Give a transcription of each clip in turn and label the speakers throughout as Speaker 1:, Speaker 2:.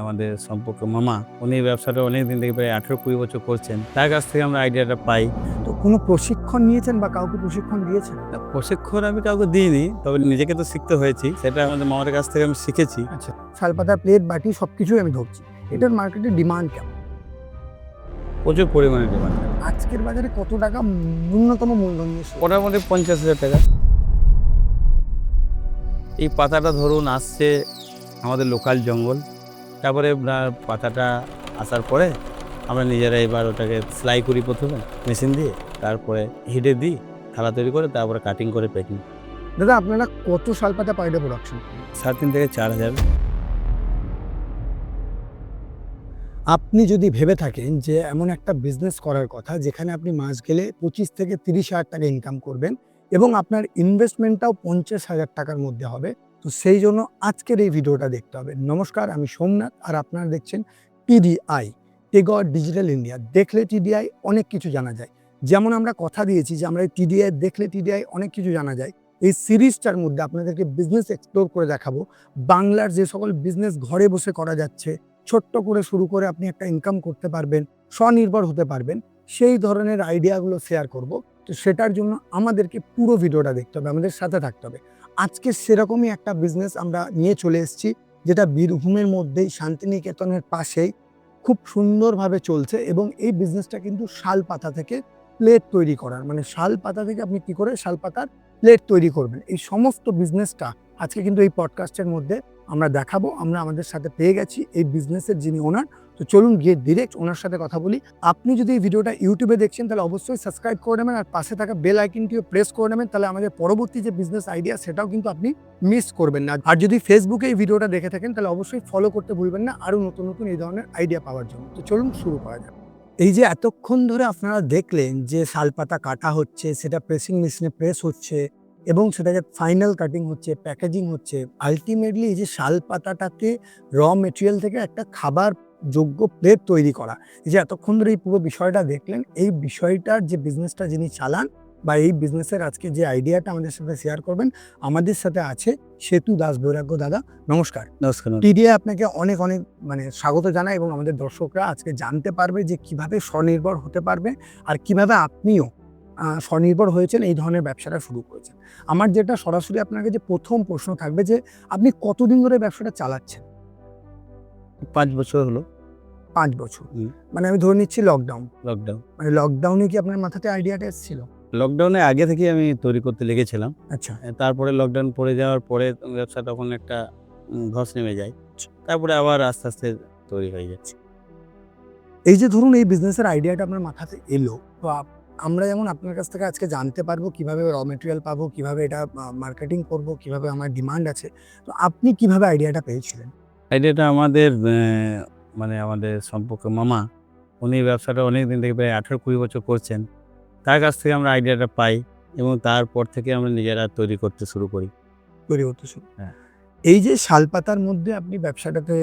Speaker 1: আমাদের সম্পর্ক। মামা উনি ব্যবসাটা অনেক দিন থেকে প্রায় আঠেরো কুড়ি বছর করছেন তার কাছ থেকে আমরা আইডিয়াটা পাই।
Speaker 2: তো কোনো প্রশিক্ষণ নিয়েছেন বা কাউকে প্রশিক্ষণ দিয়েছেন?
Speaker 1: প্রশিক্ষণ আমি কাউকে দিইনি তবে নিজেকে তো শিখতে হয়েছি সেটা আমাদের মামার কাছ থেকে আমি শিখেছি।
Speaker 2: আচ্ছা শালপাতা প্লেট বাটি সব কিছুই আমি ধরছি। এটার মার্কেটে ডিমান্ড কেমন?
Speaker 1: প্রচুর পরিমাণে ডিমান্ড
Speaker 2: আজকের বাজারে কত টাকা ন্যূনতম মূল্য নিয়ে?
Speaker 1: মোটামুটি পঞ্চাশ হাজার টাকা। এই পাতাটা ধরুন আসছে আমাদের লোকাল জঙ্গল। তারপরে পাতাটা আসার পরে আমরা নিজেরা এবার ওটাকে সেলাই করি প্রথমে মেশিন দিয়ে। তারপরে হিটে দিই থালা তৈরি করে তারপরে কাটিং করে প্যাকিং
Speaker 2: দাদা আপনারা কত শালপাতা পার ডে প্রোডাকশন
Speaker 1: সাড়ে তিন থেকে চার হাজার।
Speaker 2: আপনি যদি ভেবে থাকেন যে এমন একটা বিজনেস করার কথা যেখানে আপনি মাস গেলে পঁচিশ থেকে তিরিশ হাজার টাকা ইনকাম করবেন এবং আপনার ইনভেস্টমেন্টটাও পঞ্চাশ হাজার টাকার মধ্যে হবে তো সেই জন্য আজকের এই ভিডিওটা দেখতে হবে। নমস্কার, আমি সোমনাথ আর আপনারা দেখছেন টিডিআই টেগর ডিজিটাল ইন্ডিয়া। দেখলে টিডিআই অনেক কিছু জানা যায়। যেমন আমরা কথা দিয়েছি যে আমরা টিডিআই দেখলে টিডিআই অনেক কিছু জানা যায়। এই সিরিজটার মধ্যে আপনাদেরকে বিজনেস এক্সপ্লোর করে দেখাবো। বাংলার যে সকল বিজনেস ঘরে বসে করা যাচ্ছে, ছোট্ট করে শুরু করে আপনি একটা ইনকাম করতে পারবেন, স্বনির্ভর হতে পারবেন, সেই ধরনের আইডিয়াগুলো শেয়ার করব। তো সেটার জন্য আমাদেরকে পুরো ভিডিওটা দেখতে হবে, আমাদের সাথে থাকতে হবে। আজকে সেরকমই একটা বিজনেস আমরা নিয়ে চলে এসেছি, যেটা বীরভূমের মধ্যেই শান্তিনিকেতনের পাশেই খুব সুন্দরভাবে চলছে এবং এই বিজনেসটা কিন্তু শাল পাতা থেকে প্লেট তৈরি করার। মানে শাল পাতা থেকে আপনি কি করে শাল পাতার প্লেট তৈরি করবেন? এই সমস্ত বিজনেসটা আজকে কিন্তু এই পডকাস্টের মধ্যে আমরা দেখাবো। আমরা আমাদের সাথে পেয়ে গেছি এই বিজনেসের যিনি ওনার তো চলুন গিয়ে ডিরেক্ট ওনার সাথে কথা বলি। আপনি যদি এই ভিডিওটা ইউটিউবে দেখছেন, তাহলে অবশ্যই সাবস্ক্রাইব করে নেবেন আর পাশে থাকা বেল আইকনটিও প্রেস করে নেবেন। তাহলে আমাদের পরবর্তী যে বিজনেস আইডিয়া সেটাও কিন্তু আপনি মিস করবেন না। আর যদি ফেসবুকে এই ভিডিওটা দেখে থাকেন, তাহলে অবশ্যই ফলো করতে ভুলবেন না। আরও নতুন নতুন এই ধরনের আইডিয়া পাওয়ার জন্য। তো চলুন শুরু করা যাক। এই যে এতক্ষণ ধরে আপনারা দেখলেন যে শালপাতা কাটা হচ্ছে, সেটা প্রেসিং মেশিনে প্রেস হচ্ছে এবং সেটাকে ফাইনাল কাটিং হচ্ছে প্যাকেজিং হচ্ছে। আলটিমেটলি এই যে শাল পাতাটাকে র মেটেরিয়াল থেকে একটা খাবার যোগ্য প্লেট তৈরি করা। যে এতক্ষণ ধরে এই পুরো বিষয়টা দেখলেন এই বিষয়টার যে বিজনেসটা যিনি চালান বা এই বিজনেসের আজকে যে আইডিয়াটা আমাদের সাথে শেয়ার করবেন আমাদের সাথে আছে সেতু দাস বৈরাগ্য দাদা। নমস্কার।
Speaker 1: নমস্কার
Speaker 2: টিডিএ আপনাকে অনেক অনেক মানে স্বাগত জানায় এবং আমাদের দর্শকরা আজকে জানতে পারবে যে কীভাবে স্বনির্ভর হতে পারবে আর কীভাবে আপনিও স্বনির্ভর হয়েছেন এই ধরনের ব্যবসাটা শুরু করেছেন। আমার যেটা সরাসরি আপনাকে যে প্রথম প্রশ্ন থাকবে যে আপনি কতদিন ধরে ব্যবসাটা চালাচ্ছেন?
Speaker 1: পাঁচ বছর হলো।
Speaker 2: পাঁচ বছর। মানে আমি ধরে নিচ্ছি লকডাউন
Speaker 1: লকডাউন
Speaker 2: মানে লকডাউনে কি আপনার মাথাতে আইডিয়াটা এসেছিল?
Speaker 1: লকডাউনে আগে থেকে আমি তৈরি করতে লেগেছিলাম
Speaker 2: আচ্ছা।
Speaker 1: তারপরে লকডাউন পড়ে যাওয়ার পরে ব্যবসা তখন একটা ধস নেমে যায়। তারপরে আবার আস্তে আস্তে তৈরি হয়ে যাচ্ছে।
Speaker 2: এই যে ধরুন এই বিজনেসের আইডিয়াটা আপনার মাথাতে এলো তো আমরা যেমন আপনার কাছ থেকে আজকে জানতে পারব কীভাবে র মেটেরিয়াল পাবো কীভাবে এটা মার্কেটিং করব কীভাবে আমার ডিমান্ড আছে তো আপনি কীভাবে আইডিয়াটা পেয়েছিলেন?
Speaker 1: আইডিয়াটা আমাদের মানে আমাদের সম্পর্কে মামা উনি ব্যবসাটা অনেক দিন থেকে প্রায় আঠেরো কুড়ি বছর করছেন। তার কাছ থেকে আমরা আইডিয়াটা পাই এবং তারপর থেকে আমরা নিজেরা তৈরি করতে শুরু করি।
Speaker 2: তৈরি করতে শুরু।
Speaker 1: হ্যাঁ।
Speaker 2: এই যে শালপাতার মধ্যে আপনি ব্যবসাটাতে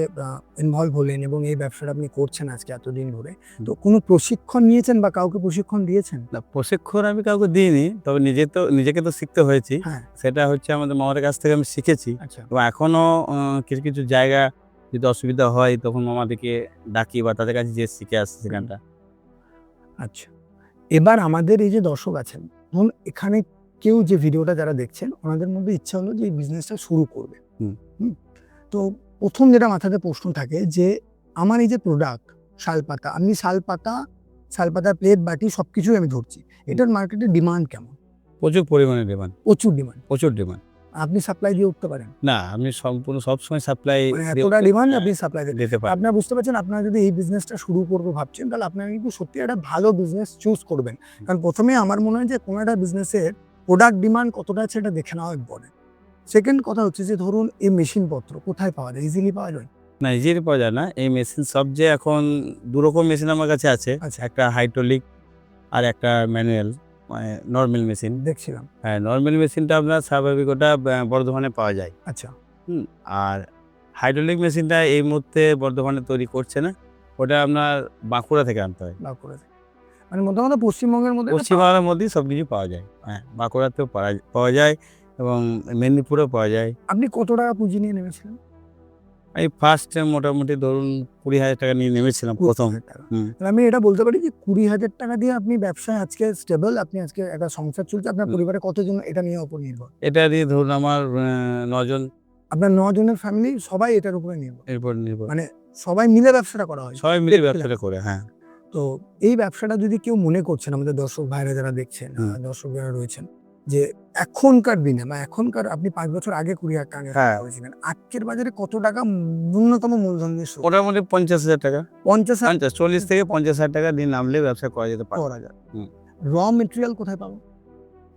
Speaker 2: ইনভলভ হলেন এবং এই ব্যবসাটা আপনি করছেন আজকে এতদিন ধরে তো কোনো প্রশিক্ষণ নিয়েছেন বা কাউকে প্রশিক্ষণ দিয়েছেন?
Speaker 1: না প্রশিক্ষণ আমি কাউকে দিইনি তবে নিজে তো নিজেকে তো শিখতে হয়েছি।
Speaker 2: হ্যাঁ।
Speaker 1: সেটা হচ্ছে আমাদের মামার কাছ থেকে আমি শিখেছি।
Speaker 2: আচ্ছা।
Speaker 1: এবং এখনও কিছু কিছু জায়গা যদি অসুবিধা হয় তখন মামাদেরকে ডাকি বা তাদের কাছে যে শিখে আসছে সেখানটা।
Speaker 2: আচ্ছা। এবার আমাদের এই যে দর্শক আছেন ধরুন এখানে কেউ যে ভিডিওটা যারা দেখছেন ওনাদের মধ্যে ইচ্ছা হলো যে এই বিজনেসটা শুরু করবে। তো প্রথম যেটা মাথাতে প্রশ্ন থাকে যে আমার এই যে প্রোডাক্ট শালপাতা আমি শালপাতা শালপাতা প্লেট বাটি সব কিছুই আমি ধরছি এটার মার্কেটে ডিমান্ড কেমন?
Speaker 1: প্রচুর পরিমাণে ডিমান্ড
Speaker 2: প্রচুর ডিমান্ড
Speaker 1: প্রচুর ডিমান্ড
Speaker 2: আপনি সাপ্লাই দিয়ে উঠতে পারেন।
Speaker 1: না আমি সম্পূর্ণ সবসময় সাপ্লাই
Speaker 2: মানে এতটা ডিমান্ড আপনি সাপ্লাই
Speaker 1: দিতে পারি
Speaker 2: আপনারা বুঝতে পারছেন আপনারা যদি এই বিজনেসটা শুরু করব ভাবছেন তাহলে আপনারা কিন্তু সত্যি একটা ভালো বিজনেস চুজ করবেন। কারণ প্রথমে আমার মনে হয় যে কোনো একটা বিজনেসের প্রোডাক্ট ডিমান্ড কতটা আছে এটা দেখে নেওয়া ইম্পর্টেন্ট সেকেন্ড কথা হচ্ছে যে ধরুন এই মেশিনপত্র কোথায় পাওয়া যায়? ইজিলি পাওয়া যায়?
Speaker 1: না ইজিলি পাওয়া যায় না। এই মেশিন সব যে এখন দু রকম মেশিন আমার কাছে আছে
Speaker 2: আচ্ছা।
Speaker 1: একটা হাইড্রোলিক আর একটা ম্যানুয়াল মানে নর্মাল মেশিন
Speaker 2: দেখছিলাম।
Speaker 1: হ্যাঁ নর্মাল মেশিনটা আপনার স্বাভাবিক ওটা বর্ধমানে পাওয়া যায়।
Speaker 2: আচ্ছা।
Speaker 1: হুম আর হাইড্রোলিক মেশিনটা এই মুহূর্তে বর্ধমানে তৈরি করছে না। ওটা আপনার বাঁকুড়া থেকে আনতে হয়।
Speaker 2: লাভ করে মানে মোটামুটি পশ্চিমবঙ্গের মধ্যে এটা
Speaker 1: পশ্চিমবাংলার মধ্যেই সব কিছু পাওয়া যায়। হ্যাঁ বাঁকুড়াতেও পাওয়া যায়। এবং মেদিনীপুরেও পাওয়া যায়।
Speaker 2: আপনি কত টাকা পুঁজি নিয়ে নেমেছিলেন?
Speaker 1: এই ফার্স্ট মোটামুটি ধরুন কুড়ি হাজার টাকা নিয়ে নেমেছিলাম প্রথম।
Speaker 2: আমি এটা বলতে পারি যে কুড়ি হাজার টাকা দিয়ে আপনি ব্যবসায় আজকে স্টেবল আপনি আজকে একটা সংসার চলছে আপনার পরিবারে কতজন এটা নিয়ে উপর নির্ভর?
Speaker 1: এটা দিয়ে ধরুন আমার নজন।
Speaker 2: আপনার নজনের ফ্যামিলি সবাই এটার উপরে নির্ভর।
Speaker 1: এরপর নির্ভর।
Speaker 2: মানে সবাই মিলে ব্যবসাটা করা হয়।
Speaker 1: সবাই মিলে ব্যবসাটা করে হ্যাঁ।
Speaker 2: তো এই ব্যবসাটা যদি কেউ মনে করছেন আমাদের দর্শক ভাইরা যারা দেখছেন। দর্শক যারা রয়েছেন যে এখনকার দিনে বা এখনকার আপনি পাঁচ বছর আগে কুড়ি হাজার টাকা। করেছিলেন আজকের বাজারে কত টাকা ন্যূনতম মূলধন দিয়ে শুরু?
Speaker 1: মোটামুটি পঞ্চাশ হাজার টাকা।
Speaker 2: পঞ্চাশ হাজার?
Speaker 1: পঞ্চাশ চল্লিশ থেকে পঞ্চাশ। হাজার টাকা দিন নামলে ব্যবসা করা যেতে পারে।
Speaker 2: করা যায়। র মেটেরিয়াল কোথায় পাবো?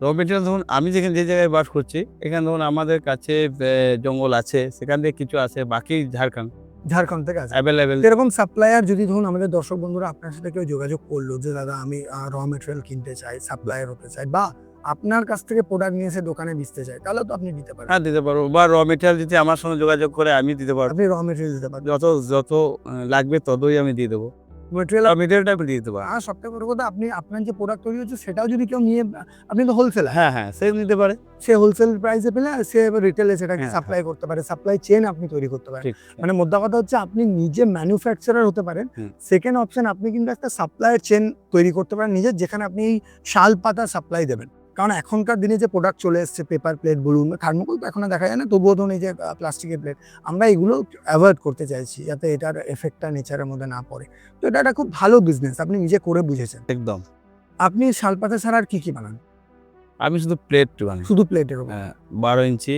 Speaker 1: র মেটেরিয়াল ধরুন আমি যেখানে যে জায়গায় বাস করছি এখানে ধরুন আমাদের কাছে জঙ্গল আছে সেখান থেকে কিছু আছে বাকি ঝাড়খণ্ড।
Speaker 2: ঝাড়খণ্ড থেকে আছে।
Speaker 1: অ্যাভেলেবেল
Speaker 2: এরকম সাপ্লায়ার যদি ধরুন আমাদের দর্শক বন্ধুরা আপনার সাথে কেউ যোগাযোগ করল যে দাদা আমি র মেটেরিয়াল কিনতে চাই সাপ্লায়ার হতে চাই বা আপনার কাছ থেকে প্রোডাক্ট নিয়ে এসে দোকানে বেচতে চায় তাহলে তো আপনি দিতে পারেন
Speaker 1: হ্যাঁ দিতে পারব। বা র মেটেরিয়াল যদি আমার সঙ্গে যোগাযোগ করে আমি দিতে পারব।
Speaker 2: আপনি র মেটেরিয়াল দিতে পারবেন।
Speaker 1: যত যত লাগবে ততই আমি দিয়ে দেবো।
Speaker 2: মেটেরিয়াল
Speaker 1: মেটেরিয়ালটা আমি দিয়ে দিতে পারব।
Speaker 2: আর সবথেকে বড় কথা আপনি আপনার যে প্রোডাক্ট তৈরি হচ্ছে সেটাও যদি কেউ নিয়ে আপনি তো হোলসেলার
Speaker 1: হ্যাঁ হ্যাঁ সে দিতে পারে।
Speaker 2: সে হোলসেল প্রাইসে পেলে সে রিটেলে সেটাকে
Speaker 1: হ্যাঁ,
Speaker 2: সাপ্লাই করতে পারে। সাপ্লাই চেন আপনি তৈরি করতে পারেন। মানে মোদ্দা কথা হচ্ছে আপনি নিজে ম্যানুফ্যাকচারার হতে পারেন। সেকেন্ড অপশন আপনি কিন্তু একটা সাপ্লাইয়ের চেন তৈরি করতে পারেন। নিজের যেখানে আপনি এই শাল পাতা সাপ্লাই দেবেন। কারণ এখনকার দিনে যে প্রোডাক্ট চলে এসছে পেপার প্লেট বলুন থার্মোকল তো এখন দেখা যায় না তবুও ধরুন এই যে প্লাস্টিকের প্লেট আমরা এগুলো অ্যাভয়েড করতে চাইছি যাতে এটার এফেক্টটা নেচারের মধ্যে না পড়ে। তো এটা একটা খুব ভালো বিজনেস আপনি নিজে করে বুঝেছেন।
Speaker 1: একদম।
Speaker 2: আপনি শাল পাতা ছাড়া আর কি কি বানান?
Speaker 1: আমি শুধু প্লেট বানাই।
Speaker 2: শুধু প্লেটের
Speaker 1: হ্যাঁ বারো ইঞ্চি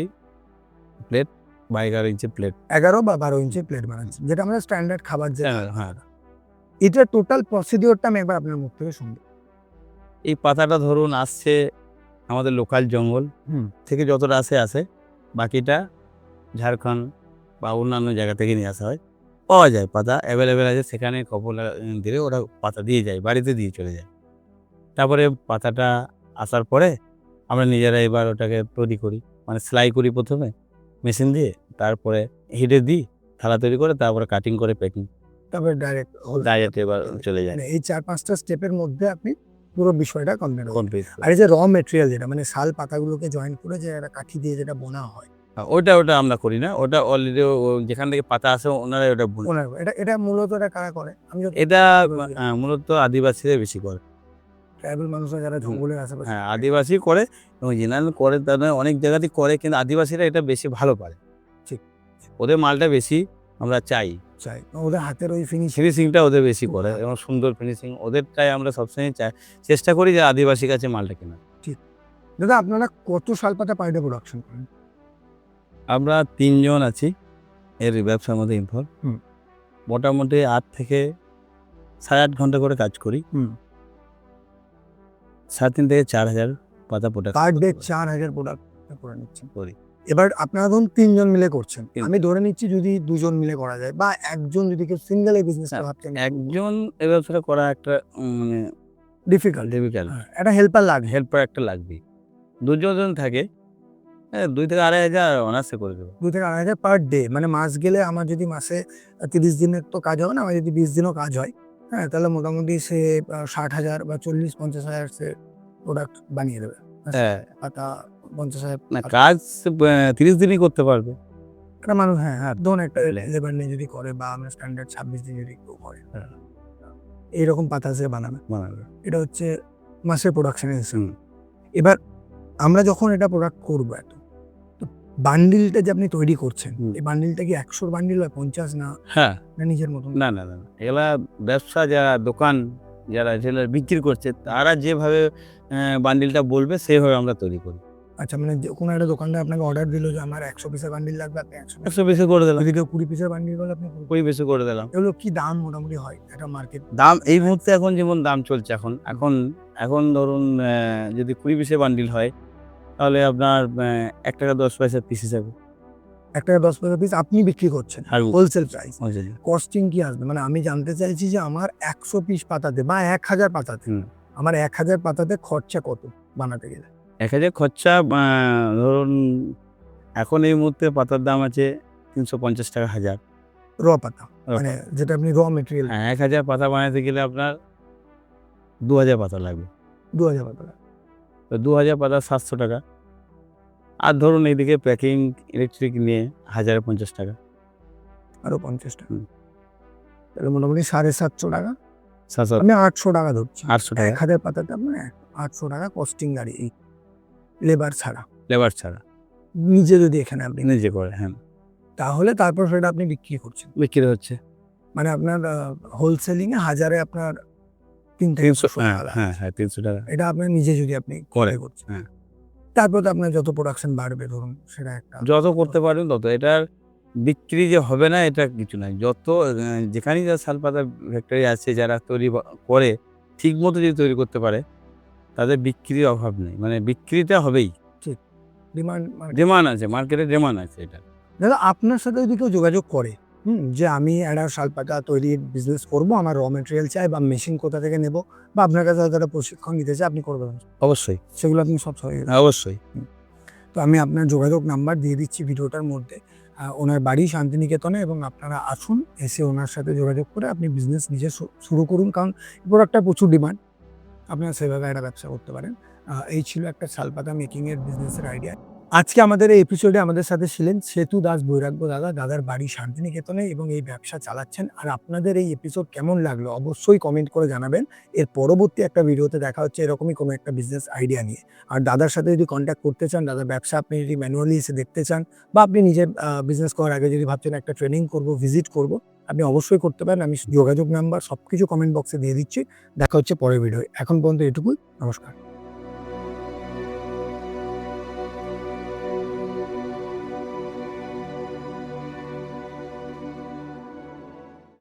Speaker 1: প্লেট বা এগারো ইঞ্চি প্লেট
Speaker 2: এগারো বা বারো ইঞ্চি প্লেট বানাচ্ছেন যেটা আমাদের স্ট্যান্ডার্ড খাবার যে।
Speaker 1: হ্যাঁ হ্যাঁ।
Speaker 2: এটা টোটাল প্রসিডিওরটা আমি একবার আপনার মুখ থেকে শুনব।
Speaker 1: এই পাতাটা ধরুন আসছে আমাদের লোকাল জঙ্গল। থেকে যতটা আসে আসে। বাকিটা ঝাড়খণ্ড বা অন্যান্য জায়গা থেকে নিয়ে আসা হয়। পাওয়া যায় পাতা অ্যাভেলেবেল আছে। সেখানে কপল দিলে ওরা পাতা দিয়ে যায় বাড়িতে দিয়ে চলে যায়। তারপরে পাতাটা আসার পরে আমরা নিজেরা এবার ওটাকে তৈরি করি। মানে সেলাই করি প্রথমে মেশিন দিয়ে তারপরে হিটে দিই থালা তৈরি করে তারপরে কাটিং করে প্যাকিং
Speaker 2: তারপরে ডাইরেক্ট
Speaker 1: ডাইরেক্ট এবার চলে যায়।
Speaker 2: মানে এই চার পাঁচটা স্টেপের মধ্যে আপনি পুরো বিষয়টা কমপ্লিট
Speaker 1: piece?
Speaker 2: আর এই যে র মেটেরিয়াল যেটা মানে শাল পাতাগুলোকে জয়েন করে যে একটা কাঠি দিয়ে যেটা বোনা হয়।
Speaker 1: ওটা ওটা আমরা করি না। ওটা অলরেডি যেখান থেকে পাতা আসে ওনারা ওটা বুনে।
Speaker 2: এটা এটা মূলত এটা কারা করে? আমি
Speaker 1: এটা মূলত আদিবাসীরা বেশি করে।
Speaker 2: ট্রাইবাল মানুষরা যারা জঙ্গলের আশেপাশে
Speaker 1: হ্যাঁ আদিবাসী করে এবং জেনারেল করে তারা অনেক জায়গাতেই করে কিন্তু আদিবাসীরা এটা বেশি ভালো পারে।
Speaker 2: ঠিক।
Speaker 1: ওদের মালটা বেশি আমরা চাই।
Speaker 2: চাই। ওদের হাতের ওই ফিনিশ
Speaker 1: ফিনিশিংটা ওদের বেশি করে এবং সুন্দর ফিনিশিং ওদেরটাই আমরা সবসময় চাই। চেষ্টা করি যে আদিবাসী কাছে মালটা কেনা ঠিক।
Speaker 2: দাদা আপনারা কত শাল পাতা পার ডে প্রোডাকশন করেন?
Speaker 1: আমরা তিনজন আছি। এর ব্যবসার মধ্যে ইনভলভ। মোটামুটি আট থেকে সাড়ে আট ঘণ্টা করে কাজ করি। সাড়ে তিন থেকে চার হাজার পাতা প্রোডাক্ট
Speaker 2: পার ডে চার হাজার প্রোডাক্ট করে নিচ্ছি
Speaker 1: করি।
Speaker 2: এবার আপনারা ধরুন তিনজন মিলে করছেন। আমি ধরে নিচ্ছি যদি দুজন মিলে করা যায় বা একজন যদি কেউ সিঙ্গেল এই বিজনেসটা
Speaker 1: হ্যাঁ,
Speaker 2: ভাবছেন
Speaker 1: একজন এই ব্যবসাটা করা একটা মানে
Speaker 2: ডিফিকাল্ট
Speaker 1: ডিফিকাল্ট
Speaker 2: একটা হেল্পার লাগে
Speaker 1: হেল্পার একটা লাগবে দুজন থাকে হ্যাঁ, দুই থেকে আড়াই হাজার অনার্সে করে দেবো।
Speaker 2: দুই থেকে আড়াই হাজার পার ডে মানে মাস গেলে আমার যদি মাসে তিরিশ দিনের তো কাজ হবে না আমার যদি বিশ দিনও কাজ হয় হ্যাঁ তাহলে মোটামুটি সে ষাট হাজার বা চল্লিশ পঞ্চাশ হাজার সে প্রোডাক্ট বানিয়ে দেবে।
Speaker 1: হ্যাঁ।
Speaker 2: পাতা পঞ্চাশ হাজার
Speaker 1: না কাজ তিরিশ দিনই করতে পারবে
Speaker 2: একটা মানুষ হ্যাঁ হ্যাঁ ধরুন একটা। লেবার নিয়ে যদি করে বা আমরা স্ট্যান্ডার্ড ছাব্বিশ দিন যদি কেউ করে
Speaker 1: হ্যাঁ।
Speaker 2: এইরকম পাতা সে বানাবে
Speaker 1: বানাবে।
Speaker 2: এটা হচ্ছে মাসের প্রোডাকশনের
Speaker 1: হুম।
Speaker 2: এবার আমরা যখন এটা প্রোডাক্ট করব এত তো বান্ডিলটা যে আপনি তৈরি করছেন এই বান্ডিলটা কি একশোর বান্ডিল হয় পঞ্চাশ না
Speaker 1: হ্যাঁ
Speaker 2: না নিজের মতন
Speaker 1: না না না না। এগুলা ব্যবসা যারা দোকান যারা রিটেলার বিক্রি করছে তারা যেভাবে বান্ডিলটা বলবে সেভাবে আমরা তৈরি করি
Speaker 2: আচ্ছা মানে যে কোনো একটা দোকানদার আপনাকে অর্ডার দিল যে আমার একশো পিসের বান্ডিল লাগবে আপনি একশো
Speaker 1: একশো বেশি করে দিলাম।
Speaker 2: যদি কেউ কুড়ি পিসের বান্ডিল বলে আপনি কুড়ি-
Speaker 1: পিসে করে দিলাম।
Speaker 2: এগুলো কি দাম মোটামুটি হয় একটা মার্কেট
Speaker 1: দাম এই মুহূর্তে এখন যেমন দাম চলছে এখন এখন এখন ধরুন যদি কুড়ি পিসের বান্ডিল হয় তাহলে আপনার এক টাকা দশ পয়সা পিস হিসাবে।
Speaker 2: একটা দশ পয়সা পিস আপনি বিক্রি করছেন
Speaker 1: আর
Speaker 2: হোলসেল প্রাইস কস্টিং কি আসবে? মানে আমি জানতে চাইছি যে আমার একশো পিস পাতাতে বা এক হাজার পাতাতে আমার এক হাজার পাতাতে খরচা কত বানাতে গেলে?
Speaker 1: এক হাজার খরচা ধরুন এখন এই মুহূর্তে পাতার দাম আছে তিনশো পঞ্চাশ টাকা হাজার।
Speaker 2: র পাতা মানে যেটা আপনি র মেটেরিয়াল
Speaker 1: হ্যাঁ, এক হাজার পাতা বানাতে গেলে আপনার দু হাজার পাতা লাগবে।
Speaker 2: দু হাজার পাতা
Speaker 1: তো দু হাজার পাতা সাতশো টাকা। আর ধরুন এইদিকে প্যাকিং ইলেকট্রিক নিয়ে হাজার পঞ্চাশ টাকা।
Speaker 2: আরও পঞ্চাশ টাকা। তাহলে মোটামুটি সাড়ে সাতশো টাকা।
Speaker 1: সাতশো
Speaker 2: আমি আটশো টাকা ধরছি।
Speaker 1: আটশো টাকা।
Speaker 2: এক হাজার পাতাতে আপনার আটশো টাকা কস্টিং গাড়ি। এই লেবার ছাড়া।
Speaker 1: লেবার ছাড়া।
Speaker 2: নিজে যদি এখানে আপনি
Speaker 1: নিজে করে হ্যাঁ।
Speaker 2: তাহলে তারপর সেটা আপনি বিক্রি করছেন।
Speaker 1: বিক্রি হচ্ছে।
Speaker 2: মানে আপনার হোলসেলিং এ হাজারে আপনার তিন
Speaker 1: তিনশো হ্যাঁ হ্যাঁ হ্যাঁ তিনশো টাকা।
Speaker 2: এটা আপনার নিজে যদি আপনি
Speaker 1: করে
Speaker 2: করছেন।
Speaker 1: হ্যাঁ।
Speaker 2: তারপর তো আপনার যত প্রোডাকশন বাড়বে ধরুন সেটা একটা
Speaker 1: যত করতে পারবেন তত। এটার বিক্রি যে হবে না এটা কিছু নাই যত যেখানেই যা শালপাতা ফ্যাক্টরি আছে যারা তৈরি করে ঠিক মতো যদি তৈরি করতে পারে তাদের বিক্রির অভাব নেই। মানে বিক্রিটা হবেই। ঠিক।
Speaker 2: ডিমান্ড
Speaker 1: ডিমান্ড আছে মার্কেটে ডিমান্ড আছে এটা।
Speaker 2: দাদা আপনার সাথে যদি কেউ যোগাযোগ করে হুম যে আমি একটা শালপাতা তৈরির বিজনেস করব আমার র মেটেরিয়াল চাই বা মেশিন কোথা থেকে নেব বা আপনার কাছে যারা প্রশিক্ষণ নিতে চায় আপনি করে দেবেন
Speaker 1: অবশ্যই।
Speaker 2: সেগুলো আপনি সব
Speaker 1: হ্যাঁ, অবশ্যই।
Speaker 2: তো আমি আপনার যোগাযোগ নাম্বার দিয়ে দিচ্ছি ভিডিওটার মধ্যে। ওনার বাড়ি শান্তিনিকেতনে এবং আপনারা আসুন এসে ওনার সাথে যোগাযোগ করে আপনি বিজনেস নিজে শুরু করুন। কারণ প্রোডাক্টটা প্রচুর ডিমান্ড আপনারা সেভাবে একটা ব্যবসা করতে পারেন। এই ছিল একটা শালপাতা মেকিংয়ের বিজনেসের আইডিয়া আজকে আমাদের এই এপিসোডে আমাদের সাথে ছিলেন সেতু দাস বৈরাগ্য দাদা। দাদার বাড়ি শান্তিনিকেতনে এবং এই ব্যবসা চালাচ্ছেন। আর আপনাদের এই এপিসোড কেমন লাগল অবশ্যই কমেন্ট করে জানাবেন। এর পরবর্তী একটা ভিডিওতে দেখা হচ্ছে এরকমই কোনো একটা বিজনেস আইডিয়া নিয়ে। আর দাদার সাথে যদি কন্ট্যাক্ট করতে চান, দাদার ব্যবসা আপনি যদি ম্যানুয়ালি এসে দেখতে চান বা আপনি নিজে বিজনেস করার আগে যদি ভাবছেন একটা ট্রেনিং করব ভিজিট করব আপনি অবশ্যই করতে পারেন। আমি যোগাযোগ নাম্বার সব কিছু কমেন্ট বক্সে দিয়ে দিচ্ছি। দেখা হচ্ছে পরের ভিডিও এখন পর্যন্ত এটুকুই। নমস্কার।